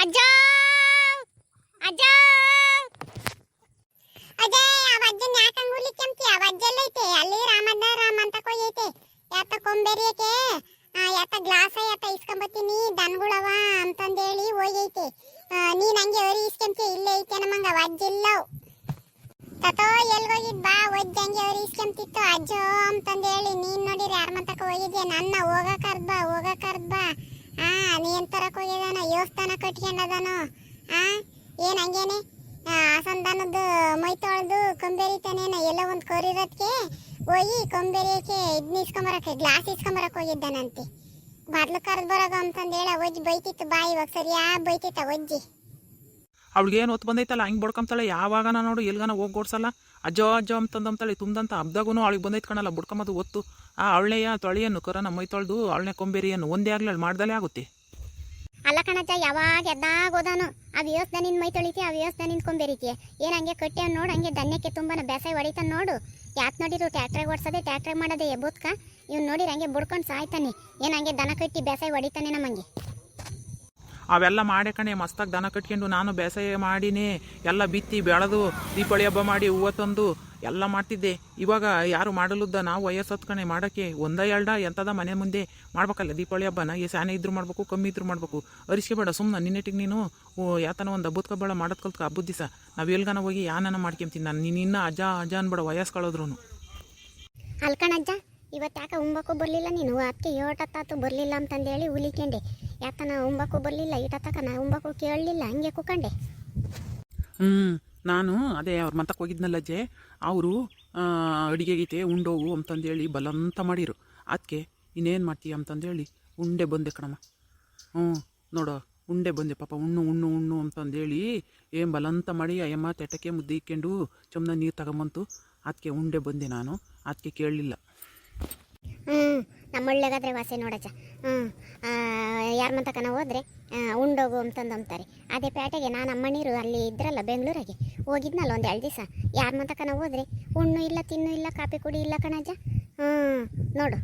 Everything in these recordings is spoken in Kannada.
ಅಜ್ಜ ಅಜ್ಜ ಅಜ್ಜ ಅವ ಅಜ್ಜನ್ ಯಾಕೆ ಅಂಗುಲಿ ಕೆಂಪಿ ಅವ ಐತೆ. ಅಲ್ಲಿ ರಾಮಣ್ಣ, ರಾಮ ಅಂತ ಕೊಯ್ಯೈತೆ ಯಾತ ಕೊಂಬೆರಿಯಕ್ಕೆ ಯಾತ ಗ್ಲಾಸ, ಯಾತ ಅಂತಂದೇಳಿ ಹೋಗೈತೆ. ನೀನು ಹಂಗೆ ಅವರಿ ಇಸ್ಕೊಂತಿ? ಇಲ್ಲೇ ಐತೆ ನಮ್ಮಂಗ. ಅವ. ಅಜ್ಜಿಲ್ಲವ್ ತತೋ ಎಲ್ಗೋಗಿದ್ ಬಾ. ಒಜ್ಜ ಹಂಗೆ ಅವ್ರು ಇಸ್ಕೊಂತಿತ್ತು ಅಜ್ಜೋ ಅಂತಂದೇಳಿ ನೀನು ನೋಡಿರಿ ಯಾರ ಮಂತಕ ಹೋಗಿದ್ಯಾ? ನನ್ನ ಹೋಗ ಕರ್ದ್ ಆ ನೀನ್ ತರಕ್ ಹೋಗಿದಾನ ಯೋಸ್ತಾನ ಕಟ್ಕೊಂಡದನು, ಆ? ಏನ್ ಹಂಗೇನೆ? ಆಸಂದಾನದ್ದು ಮೈ ತೊಳೆದು ಕೊಂಬೇರಿತಾನೇನ ಎಲ್ಲ ಒಂದ್ ಕೊರಿರೋದ್ಕೆ ಹೋಗಿ ಕೊಂಬೇರಿಯಕ್ಕೆ ಇದ್ನ ಇಸ್ಕೊಂಬರಕ್ಕೆ ಗ್ಲಾಸ್ ಇಸ್ಕೊಂಬರಕ್ ಹೋಗಿದ್ದಾನಂತೆ. ಬಾಟ್ಲು ಕರೆದು ಬರೋಗ ಅಂತಂದೇಳ, ಒಜ್ಜಿ ಬೈತಿತ್ತು ಬಾ ಇವಾಗ ಸರಿಯಾ ಬೈತಿತ್ತ, ಒಜ್ಜಿ. ಅವಳಿಗೆ ಏನು ಒತ್ತು ಬಂದೈತಲ್ಲ, ಹಂಗೆ ಬಡ್ಕೊಂತಾಳೆ, ಯಾವಾಗನ ನೋಡು, ಎಲ್ಗನ ಹೋಗಿ ಅಜ್ಜೋ ಅಜ್ಜೋ ಅಂತಂದಂತೇಳಿ ತುಂಬ್ದಂತ ಹಬ್ದಾಗೂ ಅವಳಿಗೆ ಬಂದೈತ್ ಕಣಲ್ಲ ಬುಡ್ಕೊಂಬದು ಒತ್ತು. ಆ ಅವಳೆಯ ತೊಳೆಯನ್ನು, ಕರ ಮೈ ತೊಳೆದು ಅವಳನೆ ಕೊಂಬೇರಿಯನ್ನು ಒಂದೇ ಆಗ್ಲಿ ಮಾಡ್ದಲೇ ಆಗುತ್ತೆ. ಅಲ್ಲ ಕಣಜ್ಜ, ಯಾವಾಗ ಎದ್ದಾಗೋದಾನು ಆ ವ್ಯವಸ್ಥೆ ನಿನ್ ಮೈ ತೊಳಿತಿ ಆ ವ್ಯವಸ್ಥೆ ನಿನ್ ಕೊಂಬೇರಿತಿ ಏನ್ ಹಂಗೆ ಕಟ್ಟಿ ನೋಡು, ಹಂಗೆ ಧನ್ಯಕ್ಕೆ ತುಂಬಾನ ಬೇಸಾಯ ಹೊಡಿತಾನ ನೋಡು. ಯಾತ್ ನೋಡಿರು ಟ್ಯಾಕ್ಟ್ರಾಗ ಓಡ್ಸದೆ, ಟ್ಯಾಕ್ಟ್ರಾಗ ಮಾಡದೆ ಎಬ್ಬುತ್ಕ ಇವ್ನು ನೋಡಿರಿ ಹಂಗೆ ಬುಡ್ಕೊಂಡು ಸಾಯ್ತಾನೆ. ಏನ್ ಹಂಗೆ ದನ ಕಟ್ಟಿ ಬೇಸಾಯ ಹೊಡಿತಾನೆ ನಮ್ಮಂಗೆ. ಅವೆಲ್ಲ ಮಾಡೇ ಕಣೆ ಮಸ್ತಾಗಿ ದನ ಕಟ್ಕೊಂಡು ನಾನು ಬೇಸಾಯ ಮಾಡಿನೇ ಎಲ್ಲ ಬಿತ್ತಿ ಬೆಳೆದು ದೀಪಾವಳಿ ಹಬ್ಬ ಮಾಡಿ ಹೂವು ತಂದು ಎಲ್ಲ ಮಾಡ್ತಿದ್ದೆ. ಇವಾಗ ಯಾರು ಮಾಡಲುದ್ದ ನಾವು ವಯಸ್ಸತ್ತು ಕಣೆ ಮಾಡೋಕ್ಕೆ ಒಂದ ಎರಡ ಎಂಥದ ಮನೆ ಮುಂದೆ ಮಾಡ್ಬೇಕಲ್ಲ ದೀಪಾವಳಿ ಹಬ್ಬನ? ಈ ಸ್ಯಾನೆ ಇದ್ರು ಮಾಡಬೇಕು ಕಮ್ಮಿ ಇದ್ರು ಮಾಡ್ಬೇಕು. ಅರಿಸ್ಕೆ ಬೇಡ ಸುಮ್ಮನೆ ನಿನ್ನೆಟಿಗೆ ನೀನು ಓ, ಯಾತನ ಒಂದು ಅಬ್ಬುತ್ ಕಬ್ಬಳ ಮಾಡೋದು ಕಲ್ತ್ಕ ಹಬ್ಬದ ದಿವಸ. ನಾವು ಎಲ್ಗನ ಹೋಗಿ ಯಾನನ ಮಾಡ್ಕೊಂತೀನಿ ನಾನು ನೀನು ಇನ್ನೂ ಅಜ್ಜ ಅಜ್ಜ ಅನ್ಬೇಡ ವಯಸ್ಸು ಕಳೆದ್ರು ಅಲ್ಕಣಜ್ಜ ಇವತ್ತು ಯಾಕೆ ಉಂಬಕ್ಕೂ ಬರಲಿಲ್ಲ ನೀನು? ಅದಕ್ಕೆ ಏಟತ್ತಾತು ಬರಲಿಲ್ಲ ಅಂತಂದೇಳಿ ಉಲಿಕೊಂಡೆ ಯಾಕನ ಉಂಬಕ್ಕೂ ಬರಲಿಲ್ಲ ಇಟತ್ತಕ ನಾ ಉಂಬಕ್ಕೂ ಕೇಳಲಿಲ್ಲ ಹಂಗೆ ಕುಕ್ಕಂಡೆ ಹ್ಞೂ ನಾನು ಅದೇ ಅವ್ರ ಮಂತಕ್ಕೆ ಹೋಗಿದ್ನಲ್ಲ ಅಜ್ಜೆ ಅವರು ಅಡುಗೆ ಗೀತೆ ಉಂಡೋಗು ಅಂತಂದೇಳಿ ಬಲಂತ ಮಾಡಿರು. ಅದಕ್ಕೆ ಇನ್ನೇನು ಮಾಡ್ತೀಯ ಅಂತಂದೇಳಿ ಉಂಡೆ ಬಂದೆ ಕಣಮ್ಮ. ಹ್ಞೂ ನೋಡು ಉಂಡೆ ಬಂದೆ ಪಾಪ ಉಣ್ಣು ಉಣ್ಣು ಉಣ್ಣು ಅಂತಂದೇಳಿ ಏನು ಬಲಂತ ಮಾಡಿ ಅಯ್ಯಮ್ಮ ತೆಟಕ್ಕೆ ಮುದ್ದೆ ಇಕ್ಕೊಂಡು ಚಮ್ನ ನೀರು ತಗೊಂಬಂತು. ಅದಕ್ಕೆ ಉಂಡೆ ಬಂದೆ ನಾನು ಅದಕ್ಕೆ ಕೇಳಲಿಲ್ಲ. ಹ್ಞೂ ನಮ್ಮ ಒಳ್ಳೆಗಾದ್ರೆ ವಾಸೆ ನೋಡಜ್ಜ. ಹ್ಞೂ ಯಾರ ತಕನ ಹೋದ್ರೆ ಉಂಡೋಗು ಅಂತಂದು ಅಂತಾರೆ ಅದೇ ಪೇಟೆಗೆ ನಾನು ಅಮ್ಮನೀರು ಅಲ್ಲಿ ಇದ್ರಲ್ಲ ಬೆಂಗಳೂರಿಗೆ, ಹೋಗಿದ್ನಲ್ಲ ಒಂದು ಎರಡು ದಿವಸ. ಯಾರ ಮತಕನ ಹೋದರೆ, ಉಣ್ಣು ಇಲ್ಲ, ತಿನ್ನು ಇಲ್ಲ ಕಾಪಿ ಕುಡಿ ಇಲ್ಲ ಕಣಜ್ಜ. ಹ್ಞೂ ನೋಡು,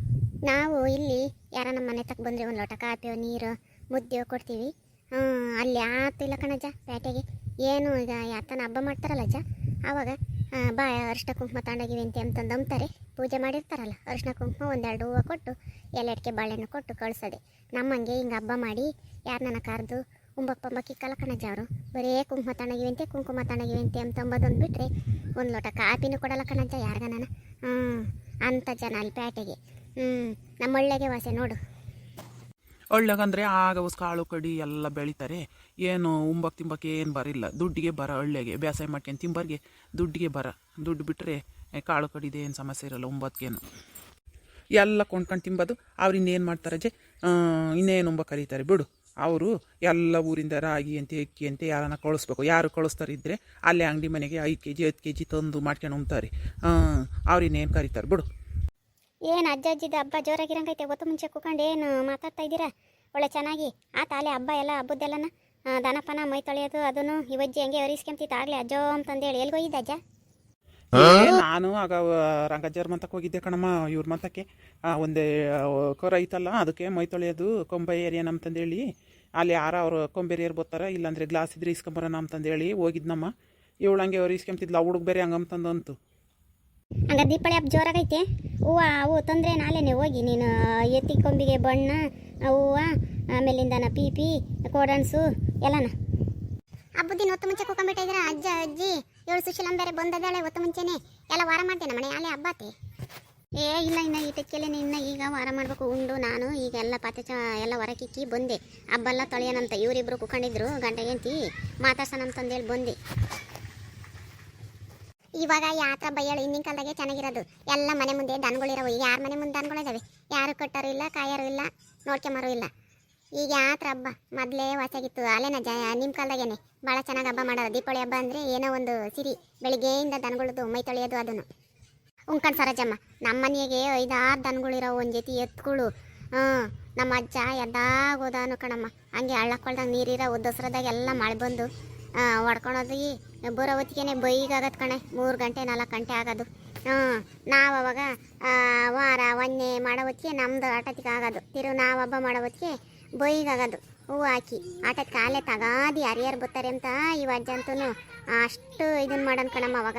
ನಾವು ಇಲ್ಲಿ ಯಾರ ನಮ್ಮ ಮನೆ ತಕ್ಕ ಬಂದರೆ ಒಂದು ಲೋಟ ಕಾಪಿಯೋ ನೀರು, ಮುದ್ದೆಯೋ ಕೊಡ್ತೀವಿ. ಹ್ಞೂ ಅಲ್ಲಿ ಆತು ಇಲ್ಲ ಕಣಜ್ಜ, ಪೇಟೆಗೆ. ಏನು ಈಗ ಯಾತನ ಹಬ್ಬ ಮಾಡ್ತಾರಲ್ಲ ಅಜ್ಜ ಆವಾಗ ಆ, ಬಾ ಅರಿಶಿನ ಕುಂಕುಮ ತಾಂಡಗಿವಿ ಅಂತ ಅಂತಂದು ಅಂತಾರೆ ಪೂಜೆ ಮಾಡಿರ್ತಾರಲ್ಲ ಅರಿಶಿನ ಕುಂಕುಮ ಒಂದೆರಡು ಹೂವು ಕೊಟ್ಟು ಎಲೆಡ್ಕೆ ಬಾಳೆಹಣ್ಣು ಕೊಟ್ಟು ಕಳಿಸೋದೆ. ನಮ್ಮಂಗೆ ಹಿಂಗೆ ಹಬ್ಬ ಮಾಡಿ ಯಾರನ್ನ ಕರೆದು ಉಂಬಪ್ಪ ಪಂಬಕ್ ಇಕ್ಕಲ್ಲ ಕಣಜ್ಜ ಅವರು ಬರೇ ಕುಂಕುಮ ತಣ್ಣಗಿವಂತೆ ಕುಂಕುಮ ತಣ್ಣಗಿವಂತೆ ಅಂತ ಅಂಬೋದೊಂದು ಬಿಟ್ಟರೆ ಒಂದು ಲೋಟ ಕಾಪಿನೂ ಕೊಡಲ್ಲ ಕಣಜ್ಜ ಯಾರಿಗನ ಹ್ಞೂ ಅಂಥ ಜನ ಅಲ್ಲಿ ಪೇಟೆಗೆ ಹ್ಞೂ ನಮ್ಮ ಒಳ್ಳೆಗೆ ವಾಸೆ ನೋಡು. ಒಳ್ಳೆಗಂದ್ರೆ ಆಗ ಹೊಸ ಕಾಳು ಕಡಿ ಎಲ್ಲ ಬೆಳಿತಾರೆ. ಏನು ಉಂಬಕ್ಕೆ ತಿಂಬಕ್ಕೆ ಏನು ಬರಿಲ್ಲ. ದುಡ್ಡಿಗೆ ಬರ ಒಳ್ಳೆಗೆ. ಬೇಸಾಯ ಮಾಡ್ಕೊಂಡು ತಿಂಬರ್ಗೆ ದುಡ್ಡಿಗೆ ಬರ. ದುಡ್ಡು ಬಿಟ್ಟರೆ ಕಾಳು ಕಡಿದು, ಏನು ಸಮಸ್ಯೆ ಇರಲ್ಲ ಉಂಬತ್ಗೇನು. ಎಲ್ಲ ಕೊಂಡ್ಕೊಂಡು ತಿಂಬೋದು ಅವ್ರು ಇನ್ನೇನು ಮಾಡ್ತಾರೆ ಅಜ್ಜೆ ಇನ್ನೇನು ಉಂಬ ಕರೀತಾರೆ ಬಿಡು. ಅವರು ಎಲ್ಲ ಊರಿಂದ ರಾಗಿ ಅಂತೆ, ಅಕ್ಕಿ ಅಂತೆ ಯಾರನ್ನ ಕಳಿಸ್ಬೇಕು. ಯಾರು ಕಳಿಸ್ತಾರೆ ಇದ್ದರೆ ಅಲ್ಲೇ ಅಂಗಡಿ ಮನೆಗೆ ಐದು ಕೆ ಜಿ ಹತ್ತು ಕೆ ಜಿ ತಂದು ಮಾಡ್ಕೊಂಡು ಉಣ್ತಾರೆ. ಅವ್ರು ಇನ್ನೇನು ಕರೀತಾರೆ ಬಿಡು. ಏನು ಅಜ್ಜ ಅಜ್ಜಿದ ಹಬ್ಬ ಜೋರಾಗಿರಂಗೈತೆ ಗೊತ್ತು ಮುಂಚೆ ಕೂಕೊಂಡು ಏನು ಮಾತಾಡ್ತಾ ಇದ್ದೀರಾ? ಒಳ್ಳೆ ಚೆನ್ನಾಗಿ. ಆ ತಾಲೆ ಹಬ್ಬ ಎಲ್ಲ ಹಬ್ಬದ್ದೆಲ್ಲನ ದನಪನ ಮೈ ತೊಳೆಯೋದು ಅದನ್ನು ಇವಜ್ಜಿ ಹಂಗೆ ಹೊರಿಸ್ಕೊಂತಿತ್ತು ಆಗಲೇ ಅಜ್ಜೋ ಅಂತಂದೇಳಿ ಎಲ್ಲಿ ಹೋಗಿದ್ದ ಅಜ್ಜ? ನಾನು ಆಗ ರಂಗಜ್ಜರ ಮಂತಕ್ಕೆ ಹೋಗಿದ್ದೆ ಕಣಮ್ಮ ಇವ್ರ ಮಂತಕ್ಕೆ. ಒಂದೇ ಕೊರ ಐತಲ್ಲ ಅದಕ್ಕೆ ಮೈ ತೊಳೆಯೋದು ಕೊಂಬೆ ಏರಿಯಾನ ಅಂತಂದೇಳಿ ಅಲ್ಲಿ ಯಾರ ಅವರು ಕೊಂಬೇರಿಯರ್ ಬರ್ತಾರೆ ಇಲ್ಲಾಂದ್ರೆ ಗ್ಲಾಸ್ ಇದ್ರೆ ಇಸ್ಕೊಂಬರೋಣ ಅಂತಂದೇಳಿ ಹೋಗಿದ್ನಮ್ಮ. ಇವಳು ಹಂಗೆ ಅವ್ರು ಇಸ್ಕೊಂತಿದ್ಲ ಹುಡುಗ ಬೇರೆ ಹಂಗಂತಂದಂತು ಅಂತು. ಹಂಗ ದೀಪಾವಳಿ ಹಬ್ಬ ಜೋರಾಗೈತೆ ಹೂವು ಅವು ತಂದ್ರೆ ನಾಳೆನೆ ಹೋಗಿ ನೀನು ಎತ್ತಿ ಕೊಂಬಿಗೆ ಬಣ್ಣ ಹೂವು ಆಮೇಲಿಂದನ ಪೀಪಿ ಕೋಡನ್ಸು ಎಲ್ಲನ. ಹಬ್ಬದಿನ ಹೊತ್ತು ಮುಂಚೆ ಕೂಕೊಂಡ್ಬಿಟ್ಟಿದ್ರ ಅಜ್ಜ ಅಜ್ಜಿ ಏಳು ಸುಶೀಲಂ ಬೇರೆ ಬಂದದಾಳೆ ಹೊತ್ತು ಮುಂಚೆನೆ. ಎಲ್ಲ ವಾರ ಮಾಡ್ತೇನೆ ಮನೆ ಅಲ್ಲೇ ಹಬ್ಬಾತಿ ಏ ಇಲ್ಲ ಇನ್ನ ಈಟಕ್ಕೆಲೆ ಇನ್ನ ಈಗ ವಾರ ಮಾಡ್ಬೇಕು ಉಂಡು ನಾನು. ಈಗ ಎಲ್ಲ ಪಾತ್ರೆ ಚ ಎಲ್ಲ ಹೊರಕಿಕ್ಕಿ ಬಂದೆ. ಹಬ್ಬ ಎಲ್ಲ ತೊಳೆಯೋಣಂತ ಇವರಿಬ್ರು ಕುಕೊಂಡಿದ್ರು ಗಂಡ ಹೆಂಡ್ತಿ. ಮಾತಾಡ್ಸೋಣಂತಂದೇಳಿ ಬಂದೆ. ಇವಾಗ ಯಾತ್ರ ಬೈಯಳು ಹಿಂದಿನ ಕಾಲದಾಗೆ ಚೆನ್ನಾಗಿರೋದು. ಎಲ್ಲ ಮನೆ ಮುಂದೆ ದನಗಳಿರೋವು ಈಗ ಯಾರ ಮನೆ ಮುಂದೆ ದನಗಳಿದಾವೆ ಯಾರು ಕಟ್ಟೋರು ಇಲ್ಲ, ಕಾಯೋರು ಇಲ್ಲ, ನೋಡ್ಕೊಂಬರು ಇಲ್ಲ. ಈಗ ಯಾತ್ರ ಹಬ್ಬ? ಮೊದಲೇ ವಾಸಾಗಿತ್ತು ಅಲ್ಲೇನ ಜ ನಿಮ್ಮ ಕಾಲದಾಗೇನೆ. ಭಾಳ ಚೆನ್ನಾಗಿ ಹಬ್ಬ ಮಾಡೋದು ದೀಪಾವಳಿ ಹಬ್ಬ ಅಂದರೆ ಏನೋ ಒಂದು ಸಿರಿ. ಬೆಳಿಗ್ಗೆಯಿಂದ ದನಗಳದ್ದು ಮೈ ತೊಳೆಯೋದು ಅದನ್ನು ಉಂಕಣ್ ಸರೋಜಮ್ಮ ನಮ್ಮ ಮನೆಗೆ ಐದಾರು ದನಗಳಿರೋ ಒಂದು ಜೊತೆ ಎತ್ತುಗಳು ಹ್ಞೂ, ನಮ್ಮ ಅಜ್ಜ ಎದ್ದಾಗ ಹೋದಾನು ಕಣಮ್ಮ. ಹಂಗೆ ಹಳ್ಳಕ್ಕೊಳ್ದಾಗ ನೀರಿರೋ ಉದ್ದಸ್ರದಾಗ ಎಲ್ಲ ಮಳೆ ಬಂದು ಹೊಡ್ಕೊಳೋದಿ ಬರೋ ಹೊತ್ತಿಗೆ ಬೈಗಾಗತ್ತೆ ಕಣೆ. ಮೂರು ಗಂಟೆ, ನಾಲ್ಕು ಗಂಟೆ ಆಗೋದು. ಹ್ಞೂ, ನಾವು ಅವಾಗ ವಾರ ಒಂದೇ ಮಾಡೋ ಹೊತ್ತಿಗೆ ನಮ್ಮದು ಆಟತಿಗೆ ಆಗೋದು. ತಿರು ನಾವು ಹಬ್ಬ ಮಾಡೋ ಹೊತ್ತಿಗೆ ಬೈಗಾಗೋದು. ಹೂವು ಹಾಕಿ ಆಟದ ಕಾಲೇ ತಗಾದಿ ಯಾರ್ಯಾರು ಬರ್ತಾರೆ ಅಂತ ಈ ಅಜ್ಜ ಅಂತೂ ಅಷ್ಟು ಇದನ್ನು ಮಾಡೋಣ ಕಣಮ್ಮ ಅವಾಗ.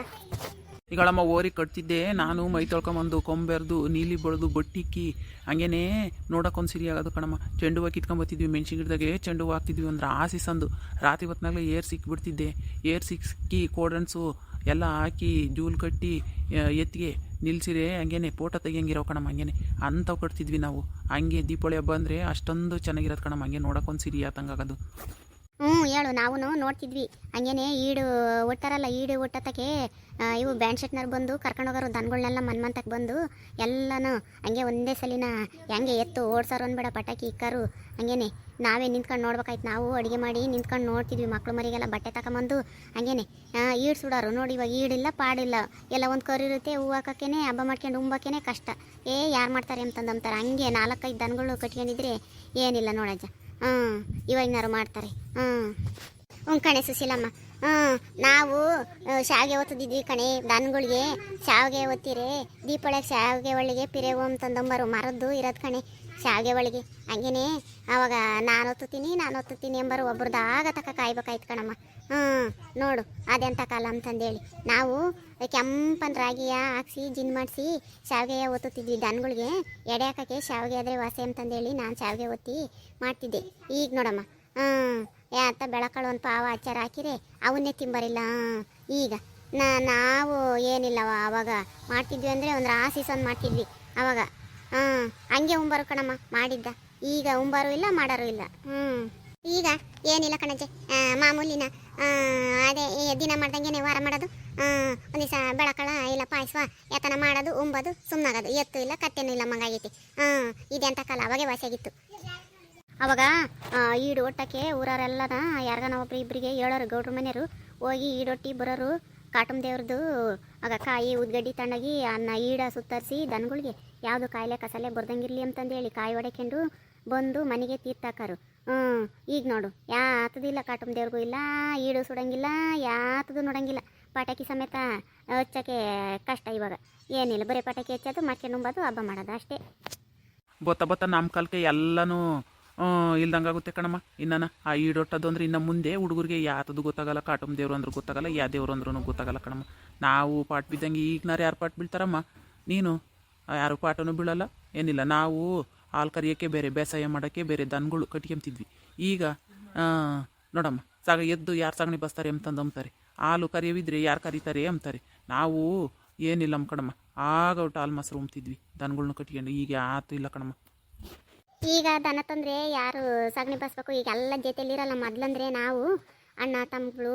ಈಗಳಮ್ಮ ಓರಿ ಕಟ್ತಿದ್ದೆ. ನಾನು ಮೈ ತೊಳ್ಕೊಂಬಂದು ಕೊಂಬೆರ್ದು, ನೀಲಿ ಬಳ್ದು ಬಟ್ಟಿಕ್ಕಿ ಹಂಗೇನೆ ನೋಡಕ್ಕೊಂದು ಸಿರಿ ಆಗೋದು ಕಣಮ್ಮ. ಚೆಂಡು ಹೂವು ಕಿತ್ಕೊಂಬತ್ತಿದ್ವಿ, ಮೆಣಸಿನ ಗಿಡದಾಗೆ ಚೆಂಡು ಹೂವು ಹಾಕ್ತಿದ್ವಿ ಅಂದ್ರೆ ಆಸೆ ಸಂದು. ರಾತ್ರಿ ಹೊತ್ನಾಗಲೇ ಏರ್ ಸಿಕ್ಬಿಡ್ತಿದ್ದೆ. ಏರ್ ಸಿಕ್ಕಿ ಕೋಡನ್ಸು ಎಲ್ಲ ಹಾಕಿ ಜೂಲ್ ಕಟ್ಟಿ ಎತ್ತಿಗೆ ನಿಲ್ಸಿರೆ, ಹಂಗೇನೆ ಫೋಟೋ ತೆಗಿಯಂಗಿರೋ ಕಣಮ್ಮ, ಹಂಗೇನೆ. ಅಂಥವು ಕಟ್ತಿದ್ವಿ ನಾವು. ಹಂಗೆ ದೀಪಾವಳಿ ಹಬ್ಬ ಅಂದರೆ ಅಷ್ಟೊಂದು ಚೆನ್ನಾಗಿರೋದು ಕಣಮ್ಮ, ಹಂಗೆ ನೋಡೋಕೊಂದು ಸಿರಿ ಆತಂಗಾಗೋದು. ಹ್ಞೂ ಹೇಳು ನಾವು ನೋಡ್ತಿದ್ವಿ. ಹಂಗೇನೆ ಈಡು ಒಟ್ಟಾರಲ್ಲ, ಈಡು ಒಟ್ಟತಕ್ಕೆ ಇವು ಬ್ಯಾಂಡ್ ಶೆಟ್ನರ್ ಬಂದು ಕರ್ಕೊಂಡು ಹೋಗೋರು ದನಗಳನ್ನೆಲ್ಲ ಮನ್ಮಂತಕ್ಕೆ ಬಂದು ಎಲ್ಲನೂ ಹಂಗೆ ಒಂದೇ ಸಲಿನ ಹೆಂಗೆ ಎತ್ತು ಓಡ್ಸೋರು ಅಂದ್ಬೇಡ ಪಟಾಕಿ ಇಕ್ಕಾರು. ಹಂಗೇನೆ, ನಾವೇ ನಿಂತ್ಕೊಂಡು ನೋಡ್ಬೇಕಾಯ್ತು. ನಾವು ಅಡುಗೆ ಮಾಡಿ ನಿಂತ್ಕೊಂಡು ನೋಡ್ತಿದ್ವಿ ಮಕ್ಳು ಮರಿಗೆಲ್ಲ ಬಟ್ಟೆ ತಗೊಂಬಂದು ಹಂಗೇನೆ ಈಡ್ ಸುಡೋರು. ನೋಡಿ ಇವಾಗ ಈಡಿಲ್ಲ, ಪಾಡಿಲ್ಲ. ಎಲ್ಲ ಒಂದು ಕರು ಇರುತ್ತೆ, ಹೂ ಹಾಕೋಕ್ಕೇನೆ, ಹಬ್ಬ ಮಾಡ್ಕೊಂಡು ಉಂಬಕ್ಕೇನೆ ಕಷ್ಟ. ಏ, ಯಾರು ಮಾಡ್ತಾರೆ ಅಂತಂದಂತಾರೆ ಹಂಗೆ ನಾಲ್ಕೈದು ದನಗಳು ಕಟ್ಕೊಂಡಿದ್ರೆ ಏನಿಲ್ಲ ನೋಡಜ್ಜ. ಹ್ಞೂ, ಇವಾಗಿನಾರು ಮಾಡ್ತಾರೆ. ಹ್ಞೂ. ಹ್ಞೂ ಕಣೆ ಸುಶೀಲಮ್ಮ. ಹ್ಞೂ, ನಾವು ಶಾವಿಗೆ ಒತ್ತಿದ್ವಿ ಕಣೆ, ದನಗಳಿಗೆ. ಶಾವಿಗೆ ಹೊತ್ತಿರೇ ದೀಪಾವಳಿಗೆ ಶಾವಿಗೆ ಒಳ್ಳಿಗೆ ಪಿರೆ ಓಮ್ ತಂದೊಂಬರು, ಮರದ್ದು ಇರೋದು ಕಣೆ. ಶಾವಿಗೆ ಒಳಗೆ. ಹಂಗೇನೆ, ಅವಾಗ ನಾನು ಒತ್ತುತ್ತೀನಿ ನಾನು ಒತ್ತುತ್ತೀನಿ ಎಂಬರು ಆಗ ತಕ ಕಾಯ್ಬೇಕಾಯ್ತು ಕಣಮ್ಮ. ಹ್ಞೂ ನೋಡು ಅದೆಂಥ ಕಾಲ ಅಂತಂದೇಳಿ. ನಾವು ಕೆಂಪನ ರಾಗಿಯ ಹಾಕ್ಸಿ, ಜಿನ್ ಮಾಡಿಸಿ, ಶಾವಿಗೆ ಒತ್ತುತ್ತಿದ್ವಿ ದನಗಳಿಗೆ. ಎಡೆ ಹಾಕಕ್ಕೆ ಶಾವಿಗೆ ಆದರೆ ವಾಸೆ ಅಂತಂದೇಳಿ ನಾನು ಶಾವಿಗೆ ಒತ್ತಿ ಮಾಡ್ತಿದ್ದೆ. ಈಗ ನೋಡಮ್ಮ ಹ್ಞೂ ಯಾತ ಬೆಳಕಳು ಒಂದು ಪಾವ ಆಚಾರ ಹಾಕಿರೆ, ಅವನ್ನೇ ತಿಂಬರಿಲ್ಲ. ಈಗ ನಾ, ನಾವು ಏನಿಲ್ಲವ ಆವಾಗ ಮಾಡ್ತಿದ್ವಿ ಅಂದರೆ ಒಂದು ರಾಸಿಸೊಂದು ಮಾಡ್ತಿದ್ವಿ. ಅವಾಗ ಹ್ಞೂ ಹಂಗೆ ಉಂಬಾರು ಕಣಮ್ಮ, ಮಾಡಿದ್ದ. ಈಗ ಉಂಬಾರು ಇಲ್ಲ, ಮಾಡಾರು ಇಲ್ಲ. ಹ್ಞೂ ಈಗ ಏನಿಲ್ಲ ಕಣಜ್ಜೆ ಮಾಮೂಲಿನ ಅದೇ ದಿನ ಮಾಡ್ದಂಗೆ ವಾರ ಮಾಡೋದು. ಒಂದು ದಿವಸ ಬೆಳಕಳ ಇಲ್ಲ ಪಾಯಸ ಯಾತನ ಮಾಡೋದು, ಉಂಬೋದು ಸುಮ್ಮನಾಗೋದು ಎತ್ತು ಇಲ್ಲ, ಕತ್ತೆನೂ ಇಲ್ಲ ಮಂಗಾಗೈತಿ ಹಾಂ ಅಂತ ಕಾಲ, ಅವಾಗೆ ವಾಸಿಯಾಗಿತ್ತು ಅವಾಗ ಈಡು ಒಟ್ಟಕ್ಕೆ ಊರವರೆಲ್ಲನ ಯಾರಿಗಾನ ಒಬ್ರು ಇಬ್ಬರಿಗೆ ಹೇಳೋರು, ಗೌಡ್ರ ಮನೆಯವರು, ಹೋಗಿ ಈಡೊಟ್ಟಿ ಬರೋರು ಕಾಟಮ್ ದೇವ್ರದ್ದು ಆಗ ಕಾಯಿ ಉದ್ಗಡ್ಡಿ ತಣ್ಣಗಿ ಅನ್ನ ಈಡ ಸುತ್ತರಿಸಿ, ದನಗಳಿಗೆ ಯಾವುದು ಕಾಯಿಲೆ ಕಸಲೆ ಬರ್ದಂಗಿರ್ಲಿ ಅಂತಂದೇಳಿ ಕಾಯಿ ಹೊಡೆಕೊಂಡು ಬಂದು ಮನೆಗೆ ತೀರ್ಥಾಕರು ಹ್ಞೂ ಈಗ ನೋಡು, ಯಾತದಿಲ್ಲ ಕಾಟಮ್ ದೇವ್ರಿಗೂ ಇಲ್ಲ, ಈಡು ಸುಡಂಗಿಲ್ಲ, ಯಾತದು ನೋಡಂಗಿಲ್ಲ. ಪಟಾಕಿ ಸಮೇತ ಹಚ್ಚಕ್ಕೆ ಕಷ್ಟ ಇವಾಗ. ಏನಿಲ್ಲ, ಬರೀ ಪಟಾಕಿ ಹಚ್ಚೋದು ಮಾಡ್ಕೊಂಡು ನುಂಬೋದು, ಹಬ್ಬ ಮಾಡೋದು ಅಷ್ಟೇ. ಬತ್ತ ಬತ್ತ ನಮ್ಮ ಕಾಲಕ್ಕೆ ಎಲ್ಲನೂ ಇಲ್ದಂಗಾಗುತ್ತೆ ಕಣಮ್ಮ. ಇನ್ನನ ಆ ಈಡೊಟ್ಟದು ಅಂದ್ರೆ ಇನ್ನು ಮುಂದೆ ಹುಡುಗರಿಗೆ ಯಾತದು ಗೊತ್ತಾಗಲ್ಲ ಕಾಟಮ್ ದೇವ್ರು ಅಂದ್ರೆ ಗೊತ್ತಾಗಲ್ಲ, ಯಾ ದೇವ್ರು ಅಂದ್ರೂ ಗೊತ್ತಾಗಲ್ಲ ಕಣಮ್ಮ. ನಾವು ಪಾಟ್ ಬಿದ್ದಂಗೆ ಈಗಿನಾರು ಯಾರು ಪಾಟ್ ಬೀಳ್ತಾರಮ್ಮ? ನೀನು? ಯಾರು ಪಾಠನು ಬೀಳಲ್ಲ, ಏನಿಲ್ಲ. ನಾವು ಹಾಲು ಕರಿಯೋಕ್ಕೆ ಬೇರೆ, ಬೇಸಾಯ ಮಾಡೋಕ್ಕೆ ಬೇರೆ ದನಗಳು ಕಟ್ಕೊಂತಿದ್ವಿ. ಈಗ ನೋಡಮ್ಮ, ಸಾಗ ಎದ್ದು ಯಾರು ಸಗಣಿ ಬಸ್ತಾರೆ ಅಂತಂದು ಅಂಬ್ತಾರೆ. ಹಾಲು ಕರಿಯೋವಿದ್ರೆ ಯಾರು ಕರೀತಾರೆ ಅಂತಾರೆ ನಾವು ಏನಿಲ್ಲ ಕಣಮ್ಮ, ಆಗ ಒಟ್ಟು ಹಾಲು ಮೊಸರು ಉಮ್ತಿದ್ವಿ ದನಗಳ್ನ ಕಟ್ಕೊಂಡು. ಈಗ ಆತು ಇಲ್ಲ ಕಣಮ್ಮ. ಈಗ ದನ ತಂದರೆ ಯಾರು ಸಗಣಿ ಬಸ್ಬೇಕು? ಈಗ ಎಲ್ಲ ಜೊತೆಲಿರಲ್ಲ ಮೊದ್ಲಂದ್ರೆ ನಾವು, ಅಣ್ಣ, ತಮ್ಮಗಳು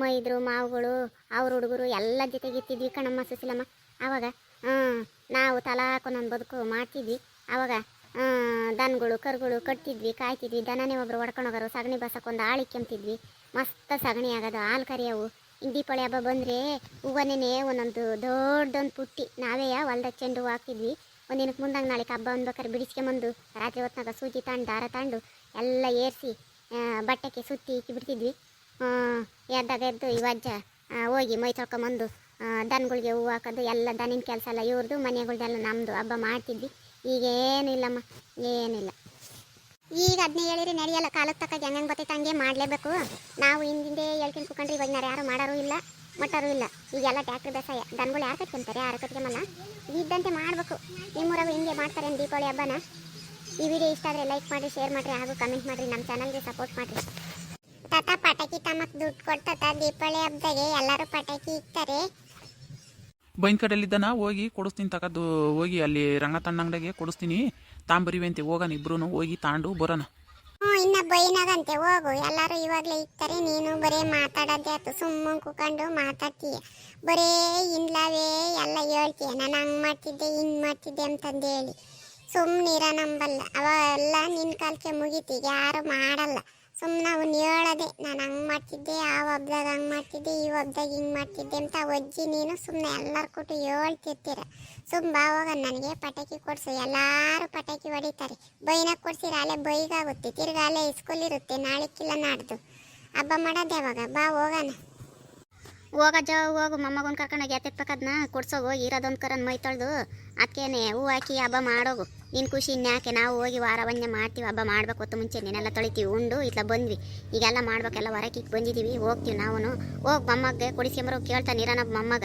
ಮೈದ್ರು, ಮಾವುಗಳು, ಅವ್ರ ಹುಡುಗರು ಎಲ್ಲ ಜೊತೆಗೆ ಇರ್ತಿದ್ವಿ ಕಣಮ್ಮ ಸುಶೀಲಮ್ಮ ಆವಾಗ ನಾವು ತಲಾ ಹಾಕೊಂದೊಂದು ಬದುಕು ಮಾಡ್ತಿದ್ವಿ. ಆವಾಗ ದನಗಳು, ಕರುಗಳು ಕಟ್ತಿದ್ವಿ, ಕಾಯ್ತಿದ್ವಿ. ದನನೇ ಒಬ್ರು ಒಡ್ಕೊಂಡು ಹೋಗೋರು, ಸಗಣಿ ಬಸಕ್ಕೊಂದು ಆಳಿ ಕೆಮ್ತಿದ್ವಿ. ಮಸ್ತ್ ಸಗಣಿ ಆಗೋದು, ಹಾಲು ಕರಿಯವು. ಇನ್ನು ದೀಪಾವಳಿ ಹಬ್ಬ ಬಂದರೆ ಹೂವನೇ ಒಂದೊಂದು ದೊಡ್ಡೊಂದು ಪುಟ್ಟಿ ನಾವೇ ಹೊಲ್ದಾಗ ಚೆಂಡು ಹೂವು ಹಾಕ್ತಿದ್ವಿ. ಒಂದಿನಕ್ಕೆ ಮುಂದಾಗ ನಾಳೆ ಹಬ್ಬ ಅನ್ಬೇಕಾದ್ರೆ ಬಿಡಿಸ್ಕೊಂಬಂದು ರಾತ್ರಿ ಹೊತ್ನಾಗ ಸೂಜಿ ತಾಂಡು, ದಾರ ತಾಂಡು ಎಲ್ಲ ಏರಿಸಿ ಬಟ್ಟೆಗೆ ಸುತ್ತಿ ಇಕ್ಕಿ ಬಿಡ್ತಿದ್ವಿ. ಎದ್ದಾಗ ಎದ್ದು ಇವಜ್ಜ ಹೋಗಿ ಮೈ ತೊಳ್ಕೊಂಬಂದು ದನಗಳಿಗೆ ಹೂವು ಹಾಕೋದು, ಎಲ್ಲ ದನಿನ ಕೆಲಸ ಎಲ್ಲ ಇವ್ರದ್ದು ಮನೆಗಳ್ದೆಲ್ಲ ನಮ್ಮದು ಹಬ್ಬ ಮಾಡ್ತಿದ್ವಿ. ಈಗೇನಿಲ್ಲಮ್ಮ ಏನಿಲ್ಲ. ಈಗ ಅದನ್ನೇ ಹೇಳಿರಿ, ನಡೆಯಲ್ಲ, ಕಾಲಕ್ಕೆ ತಕ್ಕ ಹೆಂಗೆ ಬರ್ತೈತೆ ಹಂಗೆ ಮಾಡಲೇಬೇಕು. ನಾವು ಹಿಂದಿಂದೆ ಹೇಳ್ಕೊಂಡು ಕುತ್ಕೊಂಡ್ರೆ, ಇವಾಗ ನಾವು ಯಾರು ಮಾಡೋರು ಇಲ್ಲ, ಮಟ್ಟರು ಇಲ್ಲ. ಈಗೆಲ್ಲ ಟ್ಯಾಕ್ಟ್ರ್ ಬೇಸಾಯ, ದನಗಳು ಯಾರು ಕಟ್ಕೊಂತಾರೆ, ಯಾರು ಕಟ್ಕೊಂಬಲ್ಲ? ಇದ್ದಂತೆ ಮಾಡಬೇಕು. ನಿಮ್ಮೂರಾಗ ಹಿಂಗೆ ಮಾಡ್ತಾರೆ ದೀಪಾವಳಿ ಹಬ್ಬನ? ಈ ವಿಡಿಯೋ ಇಷ್ಟ ಆದರೆ ಲೈಕ್ ಮಾಡಿ ಶೇರ್ ಮಾಡಿರಿ, ಹಾಗೂ ಕಮೆಂಟ್ ಮಾಡಿರಿ ನಮ್ಮ ಚಾನಲ್ಗೆ ಸಪೋರ್ಟ್ ಮಾಡಿರಿ. ತಾತ ಪಟಾಕಿ ತಮ್ಮಕ್ಕೆ ದುಡ್ಡು ಕೊಡ್ತಾತ ದೀಪಾವಳಿ ಹಬ್ಬದಾಗೆ, ಎಲ್ಲರೂ ಪಟಾಕಿ ಇಕ್ತಾರೆ. ಬೈನ್ ಕಡೆಯಲ್ಲಿದ್ದಾನ ಹೋಗಿ ಕೊಡಿಸ್ತೀನಿ ತಗದು ಹೋಗಿ ಅಲ್ಲಿ ರಂಗ ಅಂಗಡಿಗೆ ಕೊಡಿಸ್ತೀನಿ. ತಾಂಬರಿವೆ ಅಂತ ಹೋಗೋಣ ಇಬ್ರು ಹೋಗಿ ತಾಂಡು ಬರೋಣ. ಹ್ಞೂ, ಇನ್ನ ಬೈನಾಗಂತೆ ಹೋಗು. ಎಲ್ಲರೂ ಇವಾಗಲೇ ಇಕ್ತಾರೆ ನೀನು ಬರೇ ಮಾತಾಡೋದೇ ಆಯ್ತು, ಸುಮ್ಮನೆ ಕುಕೊಂಡು ಮಾತಾಡ್ತೀಯ. ಬರೇ ಇಲ್ಲವೇ ಎಲ್ಲ ಹೇಳ್ತೀಯ, ನಾನು ಹಂಗೆ ಮಾಡ್ತಿದ್ದೆ, ಹಿಂಗೆ ಮಾಡ್ತಿದ್ದೆ ಅಂತಂದು ಹೇಳಿ. ಸುಮ್ಮನಿರ ನಂಬಲ್ಲ. ಅವೆಲ್ಲ ನಿನ್ನ ಕಾಲಕ್ಕೆ ಮುಗೀತಿ ಯಾರು ಮಾಡಲ್ಲ. ಸುಮ್ಮನೆ ಅವ್ನು ಹೇಳೋದೆ ನಾನು ಹಂಗೆ ಮಾಡ್ತಿದ್ದೆ, ಆ ಹಬ್ದಾಗ ಹಂಗೆ ಮಾಡ್ತಿದ್ದೆ, ಈ ಹಬ್ದಾಗ ಹಿಂಗೆ ಮಾಡ್ತಿದ್ದೆ ಅಂತ ಒಜ್ಜಿ ನೀನು ಸುಮ್ಮನೆ ಎಲ್ಲರ ಕೊಟ್ಟು ಹೇಳ್ತಿರ್ತೀರ. ಸುಮ್ಮ ಬಾವಾಗ ನನಗೆ ಪಟಾಕಿ ಕೊಡಿಸು. ಎಲ್ಲರೂ ಪಟಾಕಿ ಹೊಡಿತಾರೆ. ಬೈನಾಗ ಕೊಡ್ಸಿರ, ಅಲ್ಲೇ ಬೈಗಾಗುತ್ತೆ. ತಿರ್ಗಾ ಅಲ್ಲೇ ಇಸ್ಕೂಲ್ ಇರುತ್ತೆ ನಾಳೆಕ್ಕಿಲ್ಲ ನಾಡ್ದು. ಹಬ್ಬ ಮಾಡೋದು ಯಾವಾಗ ಬಾ, ಹೋಗೋಣ. ಹೋಗಜ್ಜ ಹೋಗು. ಮೊಮ್ಮಗೊಂದು ಕರ್ಕೊಂಡೋಗಿ ಎತ್ತಿರ್ಬೇಕದ್ನ ಕೊಡ್ಸೋಗು. ಇರೋದೊಂದು ಕರನ್ ಮೈ ತೊಳೆದು ಅದಕ್ಕೇನೆ ಹೂ ಹಾಕಿ ಹಬ್ಬ ಮಾಡೋಗು. ನಿನ್ನ ಖುಷಿ ಇನ್ಯಾಕೆ? ನಾವು ಹೋಗಿ ವಾರ ವಂಜೆ ಮಾಡ್ತೀವಿ. ಹಬ್ಬ ಮಾಡ್ಬೇಕು, ಹೊತ್ತು ಮುಂಚೆ ನೀನೆಲ್ಲ ತೊಳಿತೀವಿ. ಉಂಡು, ಇತ್ಲ ಬಂದ್ವಿ. ಈಗೆಲ್ಲ ಮಾಡ್ಬೇಕೆಲ್ಲ ಹೊರಕ್ಕೆ ಬಂದಿದ್ದೀವಿ ಹೋಗ್ತೀವಿ ನಾವು ಹೋಗಿ ಮೊಮ್ಮಗ್ಗೆ ಕೊಡಿಸ್ಕೊಂಬರೋ ಕೇಳ್ತಾನೆ ಇರೋಣ ಮೊಮ್ಮಗ.